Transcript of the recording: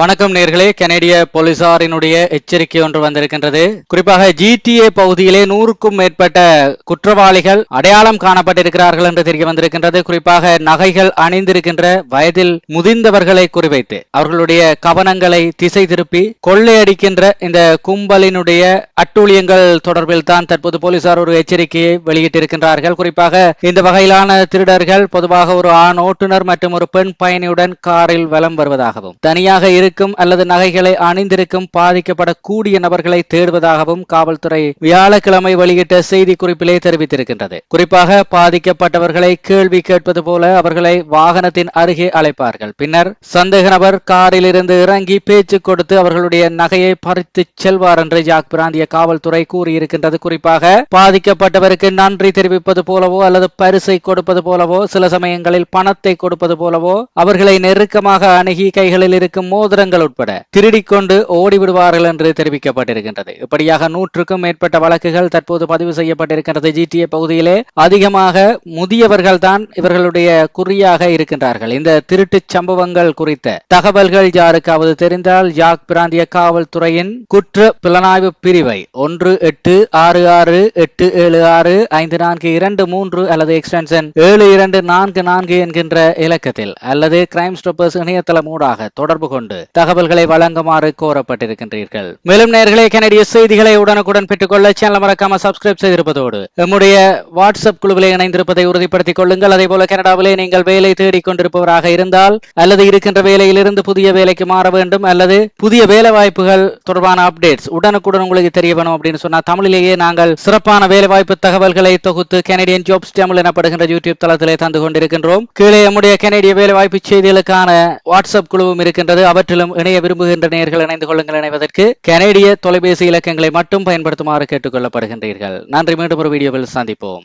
வணக்கம் நேர்களே. கனேடிய போலீசாரினுடைய எச்சரிக்கை ஒன்று வந்திருக்கின்றது. குறிப்பாக ஜிடிஏ பகுதியிலே நூறுக்கும் மேற்பட்ட குற்றவாளிகள் அடையாளம் காணப்பட்டிருக்கிறார்கள் என்று தெரிய வந்திருக்கின்றது. குறிப்பாக நகைகள் அணிந்திருக்கின்ற வயதில் முதிர்ந்தவர்களை குறிவைத்து அவர்களுடைய கவனங்களை திசை திருப்பி கொள்ளையடிக்கின்ற இந்த கும்பலினுடைய அட்டூழியங்கள் தொடர்பில் தான் தற்போது போலீசார் ஒரு எச்சரிக்கையை வெளியிட்டிருக்கின்றார்கள். குறிப்பாக இந்த வகையிலான திருடர்கள் பொதுவாக ஒரு ஆண் ஓட்டுநர் மற்றும் ஒரு பெண் பயணியுடன் காரில் வலம் வருவதாகவும் தனியாக அணிந்திருக்கும் அல்லது நகைகளை அணிந்திருக்கும் பாதிக்கப்படக்கூடிய நபர்களை தேடுவதாகவும் காவல்துறை வியாழக்கிழமை வெளியிட்ட செய்தி குறிப்பிலே தெரிவித்திருக்கின்றது. குறிப்பாக பாதிக்கப்பட்டவர்களை கேள்வி கேட்பது போல அவர்களை வாகனத்தின் அருகே அழைப்பார்கள். பின்னர் சந்தேக நபர் காரில் இருந்து இறங்கி பேச்சு கொடுத்து அவர்களுடைய நகையை பறித்து செல்வார் என்று ஜாக் பிராந்திய காவல்துறை கூறியிருக்கின்றது. குறிப்பாக பாதிக்கப்பட்டவருக்கு நன்றி தெரிவிப்பது போலவோ அல்லது பரிசை கொடுப்பது போலவோ சில சமயங்களில் பணத்தை கொடுப்பது போலவோ அவர்களை நெருக்கமாக அணுகி கைகளில் இருக்கும் மோதிரங்கள் உட்பட திருடிக்கொண்டு ஓடிவிடுவார்கள் என்று தெரிவிக்கப்பட்டிருக்கின்றது. இப்படியாக நூற்றுக்கும் மேற்பட்ட வழக்குகள் தற்போது பதிவு செய்யப்பட்டிருக்கின்றது. ஜிடிஏ பகுதியிலே அதிகமாக முதியவர்கள் தான் இவர்களுடைய குறியாக இருக்கின்றார்கள். இந்த திருட்டு சம்பவங்கள் குறித்த தகவல்கள் யாருக்காவது தெரிந்தால் யாக் பிராந்திய காவல்துறையின் குற்ற புலனாய்வு பிரிவை ஒன்று எட்டு ஆறு ஆறு எட்டு ஏழு ஆறு ஐந்து நான்கு இரண்டு மூன்று அல்லது எக்ஸ்டென்ஷன் ஏழு இரண்டு நான்கு நான்கு என்கின்ற இலக்கத்தில் அல்லது கிரைம் ஸ்டாப்பர்ஸ் இணையதளம் ஊடாக தொடர்பு கொண்டு தகவல்களை வழங்குமாறு கோரப்பட்டிருக்கின்றீர்கள். மேலும் நேர்களை கனடிய செய்திகளை உடனுக்குடன் பெற்றுக்கொள்ள சேனல் மறக்காம சப்ஸ்கிரைப் செய்திருப்பதோடு நம்முடைய வாட்ஸ்அப் குழுவிலே இணைந்திருப்பதை உறுதிப்படுத்திக் கொள்ளுங்கள். அதே போல கனடாவிலே நீங்கள் வேலை தேடிக் கொண்டிருப்பவராக இருந்தால் அல்லது இருக்கின்ற வேலையிலிருந்து புதிய வேலைக்கு மாற வேண்டும் அல்லது புதிய வேலை வாய்ப்புகள் தொடர்பான அப்டேட்ஸ் உடனுக்குடன் உங்களுக்கு தெரிய வேணும் அப்படின்னு சொன்னா தமிழிலேயே நாங்கள் சிறப்பான வேலை வாய்ப்பு தகவல்களை தொகுத்து கனடியன் ஜாப்ஸ் தமிழ் எனப்படுகின்ற யூடியூப் தளத்திலே தந்து கொண்டிருக்கின்றோம். கீழே நம்முடைய கனடிய வேலை வாய்ப்பு செய்திகளுக்கான வாட்ஸ்அப் குழுவும் இருக்கின்றது. அவற்றில் அவற்றிலும் இணைய விரும்புகின்ற நேயர்கள் இணைந்து கொள்ளுங்கள் இணைவதற்கு கனேடிய தொலைபேசி இலக்கங்களை மட்டும் பயன்படுத்துமாறு கேட்டுக்கொள்ளப்படுகின்றீர்கள். நன்றி. மீண்டும் ஒரு வீடியோவில் சந்திப்போம்.